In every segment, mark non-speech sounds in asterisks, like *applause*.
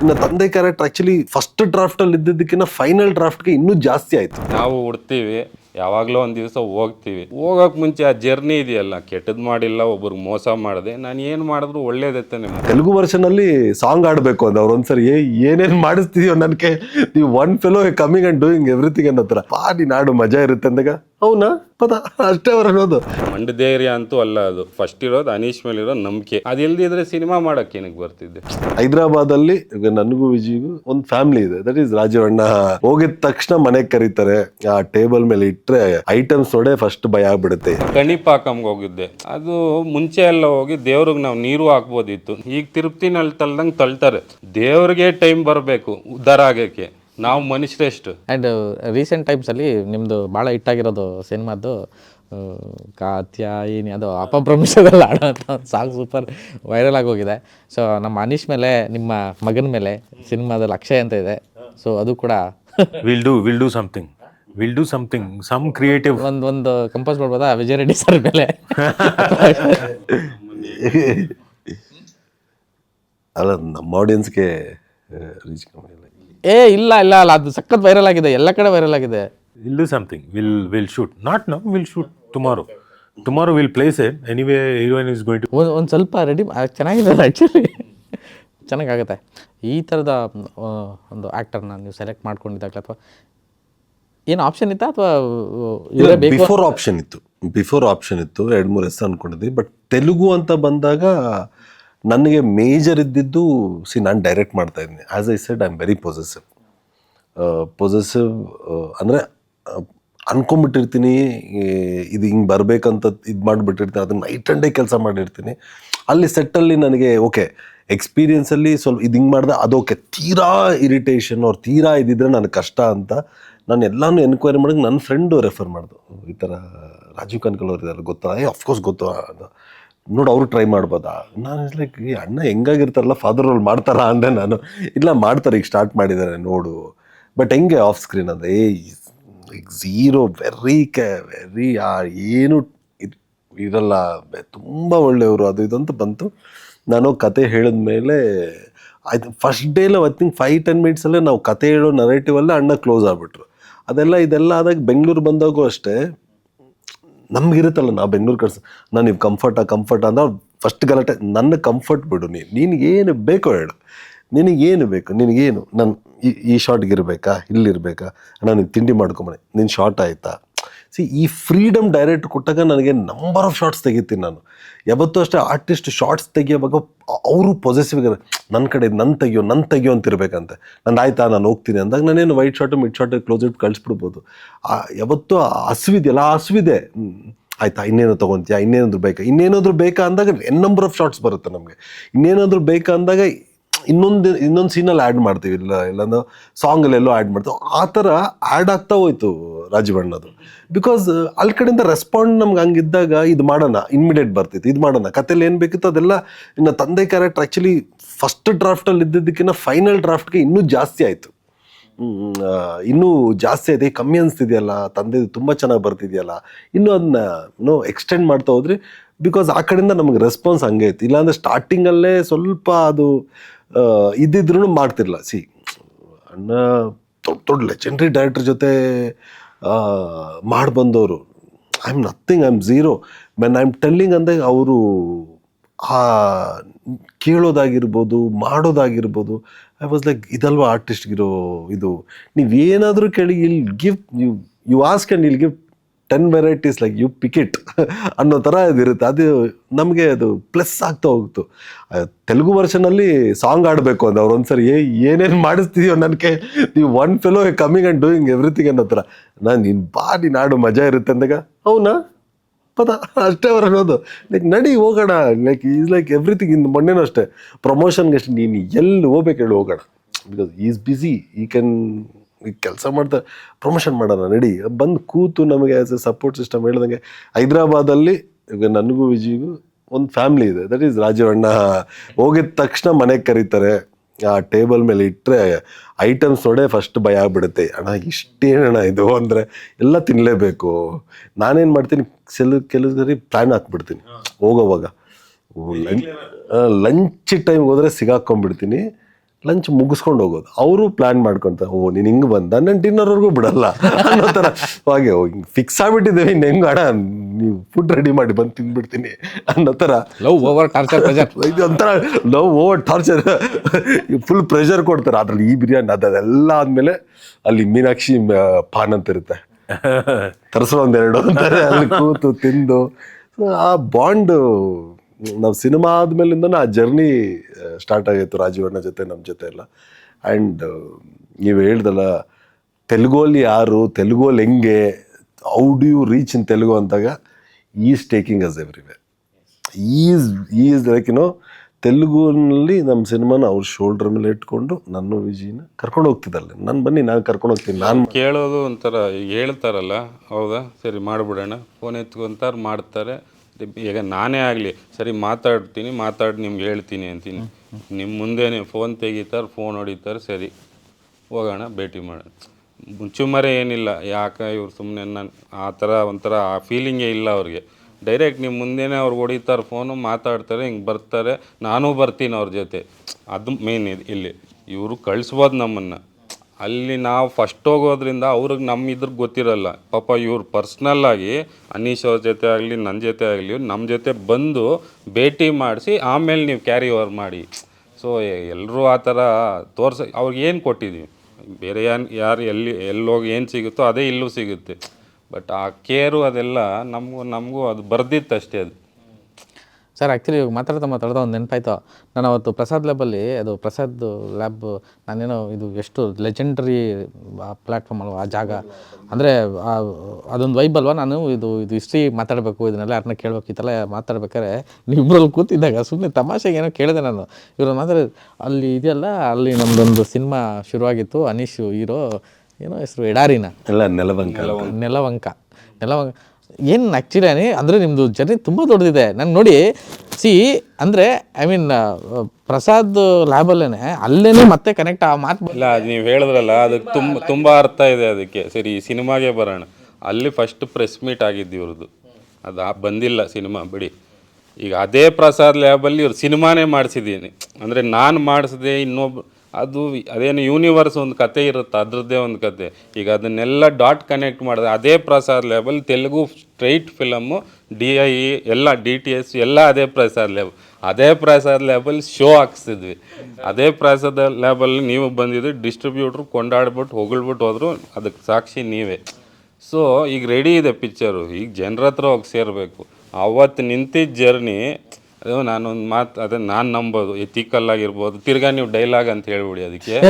ಇನ್ನು ತಂದೆ character actually first draft ಅಲ್ಲಿ ಇದ್ದಿದ್ದಕ್ಕಿಂತ ಫೈನಲ್ ಡ್ರಾಫ್ಟ್ಗೆ ಇನ್ನೂ ಜಾಸ್ತಿ ಆಯ್ತು. ನಾವು ಹುಡ್ತೀವಿ ಯಾವಾಗಲೋ ಒಂದು ದಿವಸ ಹೋಗ್ತೀವಿ. ಹೋಗೋಕೆ ಮುಂಚೆ ಆ ಜರ್ನಿ ಇದೆಯಲ್ಲ ಕೆಟ್ಟದ್ದು ಮಾಡಿಲ್ಲ ಒಬ್ರಿಗೆ ಮೋಸ ಮಾಡಿದೆ. ನಾನು ಏನು ಮಾಡಿದ್ರು ಒಳ್ಳೇದೈತೆ ನಿಮ್ಗೆ ತೆಲುಗು ವರ್ಷನ್ ಅಲ್ಲಿ ಸಾಂಗ್ ಆಡ್ಬೇಕು ಅಂತ ಅವ್ರು ಒಂದ್ಸರಿ ಏ ಏನೇನ್ ಮಾಡಿಸ್ತಿದ್ಯೋ ನನ್ಗೆ? ನೀವು one fellow coming and doing everything ಅನ್ನೋ ಹತ್ರ ಬಾ ನೀನ್ ಆಡು ಮಜಾ ಇರುತ್ತೆ ಅಂದಾಗ. ಅವನಾ ಪದ ಅಷ್ಟೇ ಅವ್ರು ಅನ್ನೋದು. ಮಂಡ ಧೈರ್ಯ ಅಂತೂ ಅಲ್ಲ ಅದು. ಫಸ್ಟ್ ಇರೋದು ಅನೀಶ್ ಮೇಲೆ ಇರೋ ನಂಬಿಕೆ. ಅದು ಇಲ್ದಿದ್ರೆ ಸಿನಿಮಾ ಮಾಡಕ್ಕೆ ಏನಕ್ಕೆ ಬರ್ತಿದ್ದೆ? ಹೈದರಾಬಾದ್ ಅಲ್ಲಿ ಈಗ ನನಗೂ ವಿಜಿಗೂ ಒಂದು ಫ್ಯಾಮಿಲಿ ಇದೆ. ದಟ್ ಈಸ್ ರಾಜವಣ್ಣ ಹೋಗಿದ ತಕ್ಷಣ ಮನೆಗೆ ಕರೀತಾರೆ. ಆ ಟೇಬಲ್ ಮೇಲೆ ಇಟ್ರೆ ಐಟಮ್ಸ್ ನೋಡೇ ಫಸ್ಟ್ ಭಯ ಆಗ್ಬಿಡುತ್ತೆ. ಕಣಿಪಾಕಂಗೆ ಹೋಗಿದ್ದೆ. ಅದು ಮುಂಚೆ ಎಲ್ಲ ಹೋಗಿ ದೇವ್ರಿಗೆ ನಾವು ನೀರು ಹಾಕ್ಬೋದಿತ್ತು. ಈಗ ತಿರುಪ್ತಿನಲ್ಲಿ ತಳ್ದಂಗೆ ತಳ್ತಾರೆ. ದೇವ್ರಿಗೆ ಟೈಮ್ ಬರಬೇಕು ಉದ್ಧಾರ ಆಗಕ್ಕೆ. ನಾವು ಮನುಷ್ಯರೆಷ್ಟು ಆ್ಯಂಡ್ ರೀಸೆಂಟ್ ಟೈಮ್ಸಲ್ಲಿ ನಿಮ್ಮದು ಭಾಳ ಹಿಟ್ಟಾಗಿರೋದು ಸಿನಿಮಾದ್ದು ಕಾತ್ಯಾಯಿನಿ ಅದು ಅಪಭ್ರಂಶದಲ್ಲಿ ಆಡೋ ಸಾಂಗ್ ಸೂಪರ್ ವೈರಲ್ ಆಗೋಗಿದೆ ಸೊ ನಮ್ಮ ಅನೀಶ್ ಮೇಲೆ ನಿಮ್ಮ ಮಗನ ಮೇಲೆ ಸಿನಿಮಾದಲ್ಲಿ ಅಕ್ಷಯ್ ಅಂತ ಇದೆ. ಸೊ ಅದು ಕೂಡ will do will do something will do something some creative ಒಂದು ಒಂದು ಕಂಪೋಸ್ ಮಾಡ್ಬೋದಾ? ವಿಜಯ್ ರೆಡ್ಡಿ ಸರ್ ಮೇಲೆ. ಅಲ್ಲ ನಮ್ಮ ಆಡಿಯನ್ಸ್ಗೆ ರೀಚ್ ಏ ಇಲ್ಲ ಇಲ್ಲ ಅಲ್ಲ ಅದು ಸಖತ್ ವೈರಲ್ ಆಗಿದೆ ಎಲ್ಲ ಕಡೆ ವೈರಲ್ ಆಗಿದೆ. Will do something will will shoot not now will shoot tomorrow tomorrow will place it anyway heroine is going to ಒಂದು ಒಂದು ಸ್ವಲ್ಪ ರೆಡಿ ಚೆನ್ನಾಗಿದೆ ಆ್ಯಕ್ಚುಲಿ ಚೆನ್ನಾಗಾಗುತ್ತೆ. ಈ ಥರದ ಆ, ಒಂದು ಆ್ಯಕ್ಟರ್ನ ನೀವು ಸೆಲೆಕ್ಟ್ ಮಾಡ್ಕೊಂಡಿದ್ದಾಗಲೇ ಅಥವಾ ಏನು ಆಪ್ಷನ್ ಇತ್ತಾ ಅಥವಾ ಇವರೇ ಬೇಕು? ಬಿಫೋರ್ ಆಪ್ಷನ್ ಇತ್ತು. ಬಿಫೋರ್ ಆಪ್ಷನ್ ಇತ್ತು. ಎರಡು ಮೂರು ಹೆಸರು ಅನ್ಕೊಂಡಿದ್ವಿ. ಬಟ್ ತೆಲುಗು ಅಂತ ಬಂದಾಗ ನನಗೆ ಮೇಜರ್ ಇದ್ದಿದ್ದು ಸಿ ನಾನು ಡೈರೆಕ್ಟ್ ಮಾಡ್ತಾ ಇದ್ದೀನಿ. As I said I am very possessive possessive ಅಂದರೆ ಅನ್ಕೊಂಬಿಟ್ಟಿರ್ತೀನಿ ಇದು ಹಿಂಗೆ ಬರಬೇಕಂತ ಇದು ಮಾಡಿಬಿಟ್ಟಿರ್ತೀನಿ, ಅದನ್ನು ನೈಟ್ ಆ್ಯಂಡ್ ಡೇ ಕೆಲಸ ಮಾಡಿರ್ತೀನಿ. ಅಲ್ಲಿ ಸೆಟ್ಟಲ್ಲಿ ನನಗೆ ಓಕೆ ಎಕ್ಸ್ಪೀರಿಯನ್ಸಲ್ಲಿ ಸ್ವಲ್ಪ ಇದು ಹಿಂಗೆ ಮಾಡಿದೆ ಅದೋಕೆ ತೀರಾ ಇರಿಟೇಷನ್ ಅವ್ರು ತೀರಾ ಇದ್ದಿದ್ರೆ ನನಗೆ ಕಷ್ಟ ಅಂತ ನಾನು ಎಲ್ಲಾನು ಎನ್ಕ್ವೈರಿ ಮಾಡಿದ್ರೆ ನನ್ನ ಫ್ರೆಂಡು ರೆಫರ್ ಮಾಡ್ದು. ಈ ಥರ ರಾಜೀವ್ ಕನ್ಕಲ್ ಅವ್ರು ಇದ್ದಾರೆ ಗೊತ್ತಾ? ಏ ಅಫ್ಕೋರ್ಸ್ ಗೊತ್ತು, ಅದು. ನೋಡು, ಅವರು ಟ್ರೈ ಮಾಡ್ಬೋದಾ? ನಾನು ಲೈಕ್ ಈ ಅಣ್ಣ ಹೆಂಗಾಗಿರ್ತಾರಲ್ಲ ಫಾದರ್ ರೋಲ್ ಮಾಡ್ತಾರಾ? ಅಂದೆ ನಾನು. ಇಲ್ಲ, ಮಾಡ್ತಾರೆ, ಈಗ ಸ್ಟಾರ್ಟ್ ಮಾಡಿದ್ದಾರೆ ನೋಡು. ಬಟ್ ಹೆಂಗೆ ಆಫ್ ಸ್ಕ್ರೀನ್ ಅಂದರೆ, ಏ ಝೀರೋ ವೆರಿ ಕೆ ವೆರಿ ಏನು ಇದು, ಇರಲ್ಲ. ತುಂಬ ಒಳ್ಳೆಯವರು, ಅದು ಇದಂತ ಬಂತು. ನಾನು ಕತೆ ಹೇಳಿದ ಮೇಲೆ ಆಯ್ತು ಫಸ್ಟ್ ಡೇಲ ಐ ಥಿಂಕ್ ಫೈವ್ ಟೆನ್ ಮಿನಿಟ್ಸಲ್ಲೇ ನಾವು ಕತೆ ಹೇಳೋ ನರೇಟಿವಲ್ಲೇ ಅಣ್ಣ ಕ್ಲೋಸ್ ಆಗಿಬಿಟ್ರು. ಅದೆಲ್ಲ, ಇದೆಲ್ಲ ಆದಾಗ ಬೆಂಗಳೂರು ಬಂದಾಗೂ ಅಷ್ಟೇ. ನಮಗಿರುತ್ತಲ್ಲ, ನಾ ಬೆಂಗಳೂರು ಕಳ್ಸ ನಾನು ನೀವು ಕಂಫರ್ಟಾ ಕಂಫರ್ಟ್ ಅಂದ್ರೆ ಫಸ್ಟ್ ಗಲಾಟೆ, ನನ್ನ ಕಂಫರ್ಟ್ ಬಿಡು ನೀನು ನಿನಗೇನು ಬೇಕೋ ಹೇಳು. ನಿನಗೇನು ಬೇಕು? ನಿನಗೇನು? ನಾನು ಈ ಈ ಶಾರ್ಟ್ಗೆ ಇರಬೇಕಾ ಇಲ್ಲಿರಬೇಕಾ? ನಾನು ತಿಂಡಿ ಮಾಡ್ಕೊಂಬನೆ ನಿನ್ನ ಶಾರ್ಟ್ ಆಯಿತಾ? ಸಿ ಈ ಫ್ರೀಡಮ್ ಡೈರೆಕ್ಟ್ ಕೊಟ್ಟಾಗ ನನಗೆ ನಂಬರ್ ಆಫ್ ಶಾರ್ಟ್ಸ್ ತೆಗಿತೀನಿ ನಾನು. ಯಾವತ್ತೂ ಅಷ್ಟೇ ಆರ್ಟಿಸ್ಟ್ ಶಾರ್ಟ್ಸ್ ತೆಗಿಯೋವಾಗ ಅವರು ಪೊಸೆಸಿವ್ ನನ್ನ ಕಡೆ ನನ್ನ ತೆಗಿಯೋ ನನ್ನ ತೆಗಿಯೋ ಅಂತ ಇರ್ಬೇಕಂತೆ. ನಂದು ಆಯ್ತಾ, ನಾನು ಹೋಗ್ತೀನಿ ಅಂದಾಗ ನಾನೇನು wide shot mid shot close ಇಟ್ಟು ಕಳಿಸ್ಬಿಡ್ಬೋದು. ಆ, ಯಾವತ್ತೂ ಹಸುವಿದೆಯಲ್ಲ ಆ ಹಸುವಿದೆ. ಆಯ್ತಾ, ಇನ್ನೇನೋ ತೊಗೊತೀಯಾ, ಇನ್ನೇನಾದ್ರು ಬೇಕಾ, ಇನ್ನೇನಾದರೂ ಬೇಕಾ ಅಂದಾಗ ಎನ್ ನಂಬರ್ ಆಫ್ ಶಾರ್ಟ್ಸ್ ಬರುತ್ತೆ ನಮಗೆ. ಇನ್ನೇನಾದರೂ ಬೇಕಾ ಅಂದಾಗ ಇನ್ನೊಂದು ಇನ್ನೊಂದು ಸೀನಲ್ಲಿ ಆ್ಯಡ್ ಮಾಡ್ತೀವಿ, ಇಲ್ಲ, ಇಲ್ಲಾಂದ್ರೆ ಸಾಂಗಲ್ಲೆಲ್ಲೋ ಆ್ಯಡ್ ಮಾಡ್ತೀವಿ. ಆ ಥರ ಆ್ಯಡ್ ಆಗ್ತಾ ಹೋಯ್ತು ರಾಜಬಣ್ಣದು ಬಿಕಾಸ್ ಅಲ್ಲಿ ಕಡೆಯಿಂದ ರೆಸ್ಪಾಂಡ್ ನಮ್ಗೆ ಹಂಗಿದ್ದಾಗ ಇದು ಮಾಡೋಣ ಇಮ್ಮಿಡಿಯೇಟ್ ಬರ್ತಿತ್ತು, ಇದು ಮಾಡೋಣ. ಕಥೆಲಿ ಏನು ಬೇಕಿತ್ತು ಅದೆಲ್ಲ ಇನ್ನು ತಂದೆ ಕ್ಯಾರೆಕ್ಟರ್ ಆ್ಯಕ್ಚುಲಿ ಫಸ್ಟ್ ಡ್ರಾಫ್ಟಲ್ಲಿ ಇದ್ದಿದ್ದಕ್ಕಿಂತ ಫೈನಲ್ ಡ್ರಾಫ್ಟ್ಗೆ ಇನ್ನೂ ಜಾಸ್ತಿ ಆಯಿತು. ಇನ್ನೂ ಜಾಸ್ತಿ ಇದೆ ಕಮ್ಮಿ ಅನಿಸ್ತಿದೆಯಲ್ಲ, ತಂದೆ ತುಂಬ ಚೆನ್ನಾಗಿ ಬರ್ತಿದೆಯಲ್ಲ. ಇನ್ನೂ ಅದನ್ನ ನೋ ಎಕ್ಸ್ಟೆಂಡ್ ಮಾಡ್ತಾ ಹೋದ್ರಿ ಬಿಕಾಸ್ ಆ ಕಡೆಯಿಂದ ನಮಗೆ ರೆಸ್ಪಾನ್ಸ್ ಹಂಗೆ ಇತ್ತು. ಇಲ್ಲಾಂದ್ರೆ ಸ್ಟಾರ್ಟಿಂಗಲ್ಲೇ ಸ್ವಲ್ಪ ಅದು ಇದ್ದಿದ್ರು ಮಾಡ್ತಿರ್ಲ ಸಿ, ಅಣ್ಣ ದೊಡ್ಡ ದೊಡ್ಡ ಲೆಜೆಂಡ್ರಿ ಡೈರೆಕ್ಟರ್ ಜೊತೆ ಮಾಡಿ ಬಂದವರು I am nothing I am zero men I am telling ಅಂದಾಗ ಅವರು, ಆ, ಕೇಳೋದಾಗಿರ್ಬೋದು, ಮಾಡೋದಾಗಿರ್ಬೋದು. ಐ ವಾಸ್ ಲೈಕ್ ಇದಲ್ವಾ ಆರ್ಟಿಸ್ಟ್ಗಿರೋ ಇದು? ನೀವೇನಾದರೂ ಕೇಳಿ ಇಲ್ಲಿ gift you you ask and ಇಲ್ಲಿ give ten varieties like you pick it ಅನ್ನೋ ಥರ ಇದಿರುತ್ತೆ ಅದು ನಮಗೆ ಅದು ಪ್ಲಸ್ ಆಗ್ತಾ ಹೋಗ್ತು. ತೆಲುಗು ವರ್ಷನಲ್ಲಿ ಸಾಂಗ್ ಆಡಬೇಕು ಅಂತ ಅವ್ರು ಒಂದ್ಸರಿ, ಏ, ಏನೇನು ಮಾಡಿಸ್ತಿದ್ಯೋ ನನಗೆ? ನೀವು one fellow coming and doing everything ಅನ್ನೋ ಥರ ನಾನು, ನೀನು ಬಾಡಿ ನಾಡು ಮಜಾ ಇರುತ್ತೆ ಅಂದಾಗ ಅವನಾ ಪದ, ಅಷ್ಟೇ ಅವ್ರು ಅನ್ನೋದು ಲೈಕ್ ನಡಿ, ಹೋಗೋಣ. Like is like everything in ಮೊನ್ನೆನೂ ಅಷ್ಟೇ. ಪ್ರಮೋಷನ್ಗೆ ಅಷ್ಟೇ. ನೀನು ಎಲ್ಲಿ ಹೋಗ್ಬೇಕು ಹೇಳಿ ಹೋಗೋಣ. ಬಿಕಾಸ್ ಈಸ್ ಬ್ಯುಸಿ ಈ ಕ್ಯಾನ್ ಕೆಲಸ ಮಾಡ್ತಾ ಪ್ರಮೋಷನ್ ಮಾಡೋಣ ನಡಿ. ಬಂದು ಕೂತು ನಮಗೆ ಆ್ಯಸ್ ಎ ಸಪೋರ್ಟ್ ಸಿಸ್ಟಮ್ ಹೇಳ್ದಂಗೆ ಹೈದ್ರಾಬಾದಲ್ಲಿ ಈಗ ನನಗೂ ವಿಜಿಗೂ ಒಂದು ಫ್ಯಾಮ್ಲಿ ಇದೆ. ದಟ್ ಈಸ್ ರಾಜವಣ್ಣ ಹೋಗಿದ ತಕ್ಷಣ ಮನೆಗೆ ಕರೀತಾರೆ. ಆ ಟೇಬಲ್ ಮೇಲೆ ಇಟ್ಟರೆ ಐಟಮ್ಸ್ ನೋಡೇ ಫಸ್ಟ್ ಭಯ ಆಗ್ಬಿಡುತ್ತೆ. ಅಣ್ಣ ಇಷ್ಟೇನಣ್ಣ ಇದು ಅಂದರೆ ಎಲ್ಲ ತಿನ್ನಲೇಬೇಕು ನಾನೇನು ಮಾಡ್ತೀನಿ ಕೆಲವು ಕೆಲವು ಸರಿ ಪ್ಲ್ಯಾನ್ ಹಾಕ್ಬಿಡ್ತೀನಿ ಹೋಗೋವಾಗ. ಲಂಚ್ ಟೈಮ್ ಹೋದರೆ ಸಿಗಾಕೊಂಡ್ಬಿಡ್ತೀನಿ. ಲಂಚ್ ಮುಗಿಸ್ಕೊಂಡು ಹೋಗೋದು. ಅವರು ಪ್ಲ್ಯಾನ್ ಮಾಡ್ಕೊಂತಾರೆ ಓ ನೀನು ಹಿಂಗೆ ಬಂದ? ನಾನು ಡಿನ್ನರ್ವರೆಗೂ ಬಿಡಲ್ಲ. *laughs* ಅನ್ನೋ ಥರ. ಹಾಗೆ ಹಿಂಗೆ ಫಿಕ್ಸ್ ಆಗಿಬಿಟ್ಟಿದ್ದೇವೆ ಇನ್ನು ಹೆಂಗೆ ಅಣ್ಣ ನೀವು ಫುಡ್ ರೆಡಿ ಮಾಡಿ ಬಂದು ತಿಂದ್ಬಿಡ್ತೀನಿ ಅನ್ನೋ ಥರ. ಲವ್ ಓವರ್ ಟಾರ್ಚರ್ ಪ್ರೆಜರ್ ಇದು ಒಂಥರ love over torture full pressure ಕೊಡ್ತಾರೆ. ಅದ್ರಲ್ಲಿ ಈ ಬಿರಿಯಾನಿ ಅದೆಲ್ಲ ಆದಮೇಲೆ ಅಲ್ಲಿ ಮೀನಾಕ್ಷಿ ಮ- ಪಾನ್ ಅಂತ ಇರುತ್ತೆ. *laughs* ತರಿಸೋ ಒಂದೆರಡು ಅಂತಾರೆ. ಅಲ್ಲಿ ಕೂತು ತಿಂದು. ಆ ಬಾಂಡ್ ನಾವು ಸಿನಿಮಾ ಆದಮೇಲಿಂದ ಆ ಜರ್ನಿ ಸ್ಟಾರ್ಟ್ ಆಗಿತ್ತು ರಾಜೀವಣ್ಣ ಜೊತೆ ನಮ್ಮ ಜೊತೆ ಎಲ್ಲ. ಆ್ಯಂಡ್ ನೀವು ಹೇಳ್ದಲ್ಲ ತೆಲುಗಲ್ಲಿ ಯಾರು ತೆಲುಗಲ್ಲಿ ಹೆಂಗೆ how do you reach in Telugu ಅಂದಾಗ is taking us every way is is like ತೆಲುಗುನಲ್ಲಿ ನಮ್ಮ ಸಿನಿಮಾನ ಅವ್ರ ಶೋಲ್ಡ್ರ್ ಮೇಲೆ ಇಟ್ಕೊಂಡು ನನ್ನ ವಿಜಿನ ಕರ್ಕೊಂಡು ಹೋಗ್ತಿದ್ದಲ್ಲ ನಾನು ಬನ್ನಿ, ನಾನು ಕರ್ಕೊಂಡು ಹೋಗ್ತೀನಿ, ನಾನು ಕೇಳೋದು ಒಂಥರ ಹೇಳ್ತಾರಲ್ಲ, ಹೌದಾ? ಸರಿ, ಮಾಡಿಬಿಡೋಣ. ಫೋನ್ ಎತ್ಕೊಂತಾರೆ, ಮಾಡ್ತಾರೆ. ಈಗ ನಾನೇ ಆಗಲಿ, ಸರಿ ಮಾತಾಡ್ತೀನಿ, ಮಾತಾಡಿ ನಿಮ್ಗೆ ಹೇಳ್ತೀನಿ ಅಂತೀನಿ. ನಿಮ್ಮ ಮುಂದೆನೇ ಫೋನ್ ತೆಗಿತಾರೆ ಫೋನ್ ಹೊಡಿತಾರೆ, ಸರಿ. ಹೋಗೋಣ, ಭೇಟಿ ಮಾಡೋಣ. ಮುಚ್ಚುಮರೆ ಏನಿಲ್ಲ, ಯಾಕೆ ಇವ್ರು ಸುಮ್ಮನೆ ನಾನು ಆ ಥರ, ಒಂಥರ ಆ ಫೀಲಿಂಗೇ ಇಲ್ಲ ಅವ್ರಿಗೆ. ಡೈರೆಕ್ಟ್ ನಿಮ್ಮ ಮುಂದೆನೇ ಅವ್ರು ಹೊಡಿತಾರೆ ಫೋನು ಮಾತಾಡ್ತಾರೆ, ಹಿಂಗೆ ಬರ್ತಾರೆ. ನಾನೂ ಬರ್ತೀನಿ ಅವ್ರ ಜೊತೆ. ಅದು ಮೇನ್ ಇಲ್ಲಿ. ಇವರು ಕಳಿಸ್ಬೋದು ನಮ್ಮನ್ನು. ಅಲ್ಲಿ ನಾವು ಫಸ್ಟ್ ಹೋಗೋದ್ರಿಂದ ಅವ್ರಿಗೆ ನಮ್ಮ ಇದ್ರಿಗೆ ಗೊತ್ತಿರಲ್ಲ. ಪಾಪ ಇವ್ರು ಪರ್ಸ್ನಲ್ ಆಗಿ ಅನೀಶ್ ಅವ್ರ ಜೊತೆ ಆಗಲಿ ನನ್ನ ಜೊತೆ ಆಗಲಿ ನಮ್ಮ ಜೊತೆ ಬಂದು ಭೇಟಿ ಮಾಡಿಸಿ ಆಮೇಲೆ ನೀವು ಕ್ಯಾರಿ ಓವರ್ ಮಾಡಿ. ಸೊ ಎಲ್ಲರೂ ಆ ಥರ ತೋರ್ಸ, ಅವ್ರಿಗೆ ಏನು ಕೊಟ್ಟಿದ್ದೀವಿ ಬೇರೆ ಯಾರು ಯಾರು ಎಲ್ಲಿ, ಎಲ್ಲೋಗಿ ಏನು ಸಿಗುತ್ತೋ ಅದೇ ಇಲ್ಲೂ ಸಿಗುತ್ತೆ. ಬಟ್ ಆ ಕೇರು ಅದೆಲ್ಲ ನಮಗೂ ನಮಗೂ ಅದು ಬರ್ದಿತ್ತು ಅಷ್ಟೇ ಅದು. ಸರ್ ಆ್ಯಕ್ಚುಲಿ ಇವಾಗ ಮಾತಾಡ್ತಾ ಮಾತಾಡ್ತಾ ಒಂದು ನೆನಪಾಯ್ತು. ನಾನು ಅವತ್ತು ಪ್ರಸಾದ್ ಲ್ಯಾಬಲ್ಲಿ ಅದು ಪ್ರಸಾದ್ ಲ್ಯಾಬ್ ನಾನೇನೋ ಇದು ಎಷ್ಟು ಲೆಜೆಂಡ್ರಿ ಪ್ಲ್ಯಾಟ್ಫಾರ್ಮ್ ಅಲ್ವಾ ಆ ಜಾಗ. ಅಂದರೆ ಅದೊಂದು ವೈಬ್ ಅಲ್ವಾ? ನಾನು ಇದು ಇದು ಹಿಸ್ಟ್ರಿ ಮಾತಾಡಬೇಕು ಇದನ್ನೆಲ್ಲ ಯಾರನ್ನ ಕೇಳಬೇಕು ಈ ಥರ ಮಾತಾಡ್ಬೇಕಾದ್ರೆ ನಿಮ್ಮಲ್ಲಿ ಕೂತಿದ್ದಾಗ ಸುಮ್ಮನೆ ತಮಾಷೆಗೆ ಏನೋ ಕೇಳಿದೆ ನಾನು. ಇವರು ಮಾತ್ರ ಅಲ್ಲಿ ಇದೆಯಲ್ಲ ಅಲ್ಲಿ ನಮ್ಮದೊಂದು ಸಿನಿಮಾ ಶುರುವಾಗಿತ್ತು ಅನೀಶ್ ಹೀರೋ ಏನೋ ಹೆಸರು ಎಡಾರಿನ. ಎಲ್ಲ ನೆಲವಂಕ ನೆಲವಂಕ. ನೆಲವಂಕ. ಏನು ಆ್ಯಕ್ಚುಲಿ ಅಂದರೆ ನಿಮ್ಮದು ಜರ್ನಿ ತುಂಬ ದೊಡ್ಡದಿದೆ. ನಾನು ನೋಡಿ ಸಿ ಅಂದರೆ ಐ ಮೀನ್ ಪ್ರಸಾದ್ ಲ್ಯಾಬಲ್ಲೇ ಅಲ್ಲೇ ಮತ್ತೆ ಕನೆಕ್ಟ್ ಆ ಮಾತು ಇಲ್ಲ ಅದು ನೀವು ಹೇಳಿದ್ರಲ್ಲ ಅದಕ್ಕೆ ತುಂಬ ತುಂಬ ಅರ್ಥ ಇದೆ ಅದಕ್ಕೆ. ಸರಿ, ಈ ಸಿನಿಮಾಗೆ ಬರೋಣ. ಅಲ್ಲಿ ಫಸ್ಟ್ ಪ್ರೆಸ್ ಮೀಟ್ ಆಗಿದ್ದು ಇವ್ರದ್ದು. ಅದು ಬಂದಿಲ್ಲ ಸಿನಿಮಾ, ಬಿಡಿ. ಈಗ ಅದೇ ಪ್ರಸಾದ್ ಲ್ಯಾಬಲ್ಲಿ ಇವ್ರು ಸಿನಿಮಾನೇ ಮಾಡಿಸಿದ್ದೀನಿ. ಅಂದರೆ ನಾನು ಮಾಡಿಸಿದೆ ಇನ್ನೊಬ್ಬ ಅದು ಅದೇನು ಯೂನಿವರ್ಸ್ ಒಂದು ಕತೆ ಇರುತ್ತೆ, ಅದರದ್ದೇ ಒಂದು ಕತೆ. ಈಗ ಅದನ್ನೆಲ್ಲ ಡಾಟ್ ಕನೆಕ್ಟ್ ಮಾಡಿದೆ ಅದೇ Prasad level Telugu straight film D I ಎಲ್ಲ ಡಿ ಟಿ ಎಸ್ ಎಲ್ಲ ಅದೇ ಪ್ರಸಾದ್ ಲೆವೆಲ್ ಅದೇ ಪ್ರಸಾದ್ ಲೆವೆಲ್ ಶೋ ಹಾಕ್ಸಿದ್ವಿ. ಅದೇ ಪ್ರಸಾದ ಲೆವೆಲ್ ನೀವು ಬಂದಿದ್ದು ಡಿಸ್ಟ್ರಿಬ್ಯೂಟ್ರು ಕೊಂಡಾಡ್ಬಿಟ್ಟು, ಹೊಗಳ್ಬಿಟ್ಟು ಹೋದ್ರು, ಅದಕ್ಕೆ ಸಾಕ್ಷಿ ನೀವೇ. ಸೊ ಈಗ ರೆಡಿ ಇದೆ ಪಿಕ್ಚರು ಈಗ ಜನರ ಹತ್ರ ಹೋಗಿ ಸೇರಬೇಕು. ಅವತ್ತು ನಿಂತಿದ್ದ ಜರ್ನಿ ಅದು ನಾನೊಂದು ಮಾತು ಅದನ್ನ ನಾನು ನಂಬೋದು ಎಥಿಕಲ್ ಆಗಿರ್ಬೋದು ತಿರ್ಗಾ ನೀವು ಡೈಲಾಗ್ ಅಂತ ಹೇಳ್ಬಿಡಿ ಅದಕ್ಕೆ.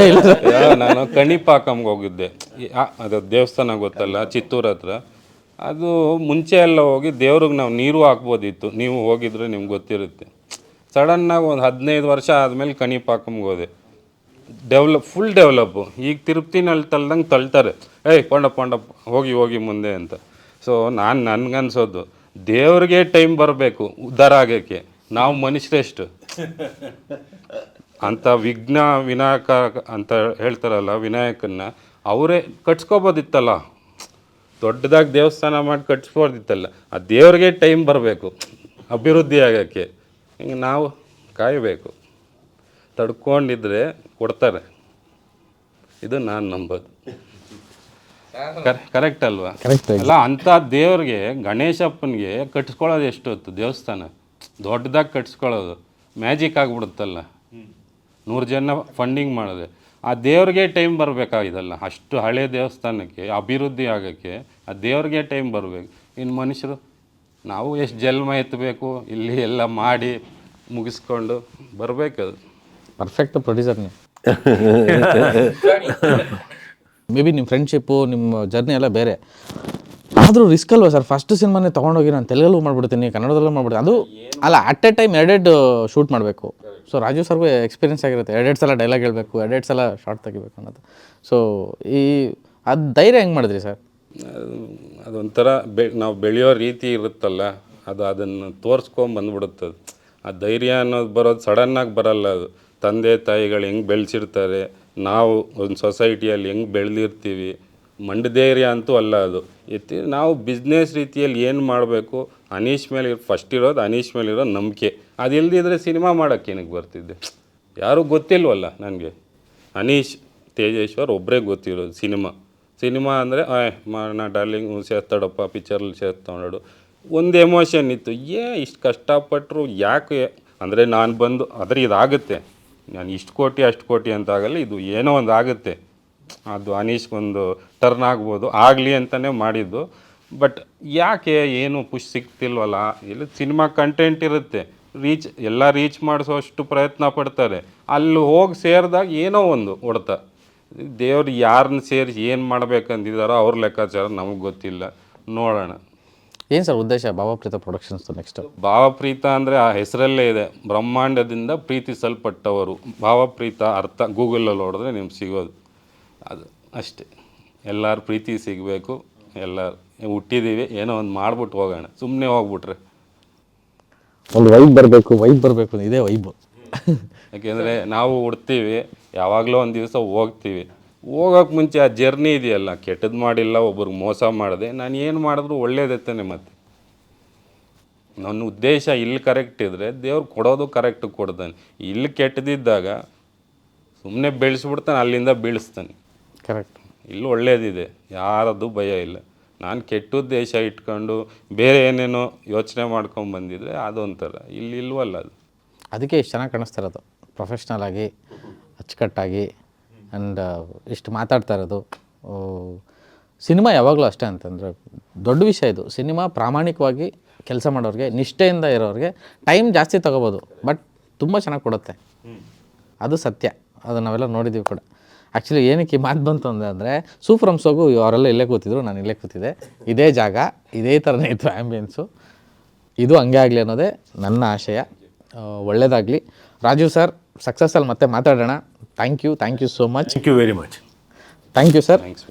ನಾನು ಕಣಿಪಾಕಂಗೆ ಹೋಗಿದ್ದೆ. ಆ, ಅದು ದೇವಸ್ಥಾನ ಗೊತ್ತಲ್ಲ ಚಿತ್ತೂರ್ ಹತ್ರ. ಅದು ಮುಂಚೆ ಎಲ್ಲ ಹೋಗಿ ದೇವ್ರಿಗೆ ನಾವು ನೀರು ಹಾಕ್ಬೋದಿತ್ತು. ನೀವು ಹೋಗಿದ್ರೆ ನಿಮ್ಗೆ ಗೊತ್ತಿರುತ್ತೆ. ಸಡನ್ನಾಗಿ ಒಂದು ಹದಿನೈದು ವರ್ಷ ಆದಮೇಲೆ ಕಣಿಪಾಕಂಗೆ ಹೋದೆ. ಡೆವಲಪ್ ಫುಲ್ ಡೆವಲಪ್ಪು ಈಗ ತಿರುಪ್ತಿನಲ್ಲಿ ತಳ್ದಂಗೆ ತಳ್ತಾರೆ. ಏಯ್ ಪೊಂಡ ಪೊಂಡ ಹೋಗಿ ಹೋಗಿ ಮುಂದೆ ಅಂತ. ಸೊ ನಾನು ನನಗನ್ಸೋದು ದೇವ್ರಿಗೆ ಟೈಮ್ ಬರಬೇಕು ಉದ್ಧಾರ ಆಗೋಕ್ಕೆ ನಾವು ಮನುಷ್ಯರೆಷ್ಟು *laughs* ಅಂತ ವಿಘ್ನ ವಿನಾಯಕ ಅಂತ ಹೇಳ್ತಾರಲ್ಲ ವಿನಾಯಕನ್ನ ಅವರೇ ಕಟ್ಸ್ಕೊಬೋದಿತ್ತಲ್ಲ. ದೊಡ್ಡದಾಗಿ ದೇವಸ್ಥಾನ ಮಾಡಿ ಕಟ್ಸ್ಬೋದಿತ್ತಲ್ಲ ಆ ದೇವ್ರಿಗೆ ಟೈಮ್ ಬರಬೇಕು ಅಭಿವೃದ್ಧಿ ಆಗೋಕ್ಕೆ. ಹಿಂಗೆ ನಾವು ಕಾಯಬೇಕು. ತಡ್ಕೊಂಡಿದ್ರೆ ಕೊಡ್ತಾರೆ. ಇದು ನಾನು ನಂಬೋದು. ಕರೆಕ್ಟ್ ಅಲ್ವಾ. ಅಲ್ಲ ಅಂಥ ದೇವ್ರಿಗೆ ಗಣೇಶಪ್ಪನಿಗೆ ಕಟ್ಸ್ಕೊಳ್ಳೋದು ಎಷ್ಟು ಹೊತ್ತು ದೇವಸ್ಥಾನ? ದೊಡ್ಡದಾಗಿ ಕಟ್ಸ್ಕೊಳ್ಳೋದು. ಮ್ಯಾಜಿಕ್ ಆಗಿಬಿಡುತ್ತಲ್ಲ. ನೂರು ಜನ ಫಂಡಿಂಗ್ ಮಾಡಿದೆ. ಆ ದೇವ್ರಿಗೆ ಟೈಮ್ ಬರಬೇಕಾಗಿದಲ್ಲ. ಅಷ್ಟು ಹಳೆ ದೇವಸ್ಥಾನಕ್ಕೆ ಅಭಿವೃದ್ಧಿ ಆಗೋಕ್ಕೆ ಆ ದೇವ್ರಿಗೆ ಟೈಮ್ ಬರಬೇಕು. ಇನ್ನು ಮನುಷ್ಯರು ನಾವು ಎಷ್ಟು ಜನ್ಮ ಎತ್ತಬೇಕು ಇಲ್ಲಿ ಎಲ್ಲ ಮಾಡಿ ಮುಗಿಸ್ಕೊಂಡು ಬರಬೇಕದು. ಪರ್ಫೆಕ್ಟ್ ಪ್ರೊಡ್ಯೂಸರ್ ನೀವು. *laughs* ಮೇ ಬಿ ನಿಮ್ಮ ಫ್ರೆಂಡ್ಶಿಪ್ಪು ನಿಮ್ಮ ಜರ್ನಿ ಎಲ್ಲ ಬೇರೆ. ಆದರೂ ರಿಸ್ಕ್ ಅಲ್ವಾ ಸರ್? ಫಸ್ಟ್ ಸಿನಿಮಾನೇ ತೊಗೊಂಡೋಗಿ ನಾನು ತೆಲುಗಲ್ಲೂ ಮಾಡ್ಬಿಡ್ತೀನಿ, ಕನ್ನಡದಲ್ಲೂ ಮಾಡ್ಬಿಡ್ತೀನಿ. ಅದು ಅಲ್ಲ ಅಟ್ ಎ ಟೈಮ್ ಎರಡೆಡ್ ಶೂಟ್ ಮಾಡಬೇಕು. ಸೊ ರಾಜು ಸರ್ಗೂ ಎಕ್ಸ್ಪೀರಿಯನ್ಸ್ ಆಗಿರುತ್ತೆ. ಎರಡೆಡ್ ಸಲ ಡೈಲಾಗ್ ಹೇಳಬೇಕು ಎರಡೆಡ್ ಸಲ ಶಾರ್ಟ್ ತೆಗಿಬೇಕು ಅನ್ನೋದು. ಸೊ ಈ ಅದು ಧೈರ್ಯ ಹೆಂಗೆ ಮಾಡಿದ್ರಿ ಸರ್? ಅದು ಅದೊಂಥರ ಬೆ, ನಾವು ಬೆಳೆಯೋ ರೀತಿ ಇರುತ್ತಲ್ಲ, ಅದು ಅದನ್ನು ತೋರಿಸ್ಕೊಂಬಂದ್ಬಿಡುತ್ತೆ ಆ ಧೈರ್ಯ ಅನ್ನೋದು ಬರೋದು ಸಡನ್ನಾಗಿ ಬರಲ್ಲ ಅದು. ತಂದೆ ತಾಯಿಗಳು ಹೆಂಗೆ ಬೆಳೆಸಿರ್ತಾರೆ, ನಾವು ಒಂದು ಸೊಸೈಟಿಯಲ್ಲಿ ಹೆಂಗೆ ಬೆಳೆದಿರ್ತೀವಿ ಮಂಡಧೈರ್ಯ ಅಂತೂ ಅಲ್ಲ ಅದು. ಇತ್ತಿ ನಾವು ಬಿಸ್ನೆಸ್ ರೀತಿಯಲ್ಲಿ ಏನು ಮಾಡಬೇಕು? ಅನೀಶ್ ಮೇಲೆ ಫಸ್ಟ್ ಇರೋದು ಅನೀಶ್ ಮೇಲೆ ಇರೋ ನಂಬಿಕೆ. ಅದು ಇಲ್ಲದಿದ್ದರೆ ಸಿನಿಮಾ ಮಾಡೋಕ್ಕೆ ಏನಕ್ಕೆ ಬರ್ತಿದ್ದೆ? ಯಾರೂ ಗೊತ್ತಿಲ್ವಲ್ಲ ನನಗೆ. ಅನೀಶ್, ತೇಜೇಶ್ವರ್ ಒಬ್ಬರೇ ಗೊತ್ತಿರೋದು ಸಿನಿಮಾ. ಸಿನಿಮಾ ಅಂದರೆ ನಾ ಡಾರ್ಲಿಂಗ್ ಸೇರ್ತಾಡಪ್ಪ ಪಿಕ್ಚರಲ್ಲಿ ಸೇರ್ತಾಡು ಒಂದು ಎಮೋಷನ್ ಇತ್ತು. ಏ, ಇಷ್ಟು ಕಷ್ಟಪಟ್ಟರು ಯಾಕೆ? ಅಂದರೆ ನಾನು ಬಂದು, ಆದರೆ ಇದಾಗುತ್ತೆ. ನಾನು ಇಷ್ಟು ಕೋಟಿ ಅಷ್ಟು ಕೋಟಿ ಅಂತ ಆಗಲ್ಲ, ಇದು ಏನೋ ಒಂದು ಆಗುತ್ತೆ. ಅದು ಅನೀಶ್ಗೊಂದು ಟರ್ನ್ ಆಗ್ಬೋದು ಆಗಲಿ ಅಂತಲೇ ಮಾಡಿದ್ದು. ಬಟ್ ಯಾಕೆ ಏನು ಪುಷ್ ಸಿಗ್ತಿಲ್ವಲ್ಲ? ಇಲ್ಲಿ ಸಿನಿಮಾ ಕಂಟೆಂಟ್ ಇರುತ್ತೆ. ರೀಚ್ ಎಲ್ಲ ರೀಚ್ ಮಾಡಿಸೋಷ್ಟು ಪ್ರಯತ್ನ ಪಡ್ತಾರೆ. ಅಲ್ಲಿ ಹೋಗಿ ಸೇರಿದಾಗ ಏನೋ ಒಂದು ಹೊಡೆತ. ದೇವ್ರು ಯಾರನ್ನ ಸೇರಿಸಿ ಏನು ಮಾಡ್ಬೇಕಂದಿದ್ದಾರೋ ಅವ್ರ ಲೆಕ್ಕಾಚಾರ ನಮಗೆ ಗೊತ್ತಿಲ್ಲ. ನೋಡೋಣ. ಏನು ಸರ್ ಉದ್ದೇಶ? ಭಾವಪ್ರೀತ ಪ್ರೊಡಕ್ಷನ್ಸ್ ನೆಕ್ಸ್ಟ್ ಭಾವಪ್ರೀತ ಅಂದರೆ ಆ ಹೆಸರಲ್ಲೇ ಇದೆ. ಬ್ರಹ್ಮಾಂಡದಿಂದ ಪ್ರೀತಿಸಲ್ಪಟ್ಟವರು. ಭಾವಪ್ರೀತ ಅರ್ಥ ಗೂಗಲಲ್ಲಿ ಹೊಡೆದ್ರೆ ನಿಮ್ಗೆ ಸಿಗೋದು. ಅದು ಅಷ್ಟೇ. ಎಲ್ಲರ ಪ್ರೀತಿ ಸಿಗಬೇಕು ಎಲ್ಲ ಹುಟ್ಟಿದ್ದೀವಿ ಏನೋ ಒಂದು ಮಾಡ್ಬಿಟ್ಟು ಹೋಗೋಣ. ಸುಮ್ಮನೆ ಹೋಗ್ಬಿಟ್ರೆ. ಒಂದು ವೈಬ್ ಬರಬೇಕು ವೈಬ್ ಬರಬೇಕು ಇದೇ ವೈಬ್ ಯಾಕೆಂದರೆ ನಾವು ಹುಡ್ತೀವಿ ಯಾವಾಗಲೂ ಒಂದು ದಿವಸ ಹೋಗ್ತೀವಿ. ಹೋಗೋಕೆ ಮುಂಚೆ ಆ ಜರ್ನಿ ಇದೆಯಲ್ಲ ಕೆಟ್ಟದ್ದು ಮಾಡಿಲ್ಲ ಒಬ್ರಿಗೆ ಮೋಸ ಮಾಡಿದೆ ನಾನು ಏನು ಮಾಡಿದ್ರು ಒಳ್ಳೇದೈತಾನೆ ಮತ್ತೆ. ನನ್ನ ಉದ್ದೇಶ ಇಲ್ಲಿ ಕರೆಕ್ಟ್ ಇದ್ದರೆ ದೇವ್ರು ಕೊಡೋದು ಕರೆಕ್ಟ್ ಕೊಡ್ತಾನೆ. ಇಲ್ಲಿ ಕೆಟ್ಟದಿದ್ದಾಗ ಸುಮ್ಮನೆ ಬೆಳೆಸ್ಬಿಡ್ತಾನೆ ಅಲ್ಲಿಂದ ಬೀಳಿಸ್ತಾನೆ. ಕರೆಕ್ಟ್ ಇಲ್ಲಿ ಒಳ್ಳೇದಿದೆ ಯಾರದ್ದು ಭಯ ಇಲ್ಲ. ನಾನು ಕೆಟ್ಟ ಉದ್ದೇಶ ಇಟ್ಕೊಂಡು ಬೇರೆ ಏನೇನೋ ಯೋಚನೆ ಮಾಡ್ಕೊಂಡು ಬಂದಿದ್ರೆ ಅದೊಂಥರ ಇಲ್ಲಿ ಇಲ್ವಲ್ಲ ಅದು. ಅದಕ್ಕೆ ಇಷ್ಟು ಚೆನ್ನಾಗಿ ಕಾಣಿಸ್ತಾ ಇರೋದು ಪ್ರೊಫೆಷ್ನಲ್ ಆಗಿ ಅಚ್ಚುಕಟ್ಟಾಗಿ ಆ್ಯಂಡ್ ಇಷ್ಟು ಮಾತಾಡ್ತಾ ಇರೋದು. ಸಿನಿಮಾ ಯಾವಾಗಲೂ ಅಷ್ಟೇ ಅಂತಂದರೆ ದೊಡ್ಡ ವಿಷಯ ಇದು. ಸಿನಿಮಾ ಪ್ರಾಮಾಣಿಕವಾಗಿ ಕೆಲಸ ಮಾಡೋರಿಗೆ ನಿಷ್ಠೆಯಿಂದ ಇರೋರಿಗೆ ಟೈಮ್ ಜಾಸ್ತಿ ತಗೋಬೋದು ಬಟ್ ತುಂಬ ಚೆನ್ನಾಗಿ ಕೊಡುತ್ತೆ. ಅದು ಸತ್ಯ. ಅದು ನಾವೆಲ್ಲ ನೋಡಿದ್ದೀವಿ ಕೂಡ. ಆ್ಯಕ್ಚುಲಿ ಏನಕ್ಕೆ ಈ ಮಾತು ಬಂತು ಅಂದರೆ ಸೂಫ್ರಮ್ ಸೋಗು ಅವರೆಲ್ಲ ಇಲ್ಲೇ ಕೂತಿದ್ರು ನಾನು ಇಲ್ಲೇ ಕೂತಿದ್ದೆ. ಇದೇ ಜಾಗ ಇದೇ ಥರನೇ ಇತ್ತು ಆ್ಯಂಬಿಯನ್ಸು ಇದು ಹಂಗೆ ಆಗಲಿ ಅನ್ನೋದೇ ನನ್ನ ಆಶಯ. ಒಳ್ಳೆಯದಾಗಲಿ ರಾಜು ಸರ್ ಸಕ್ಸಸ್ಸಲ್ಲಿ ಮತ್ತೆ ಮಾತಾಡೋಣ. Thank you thank you so much thank you very much thank you sir thanks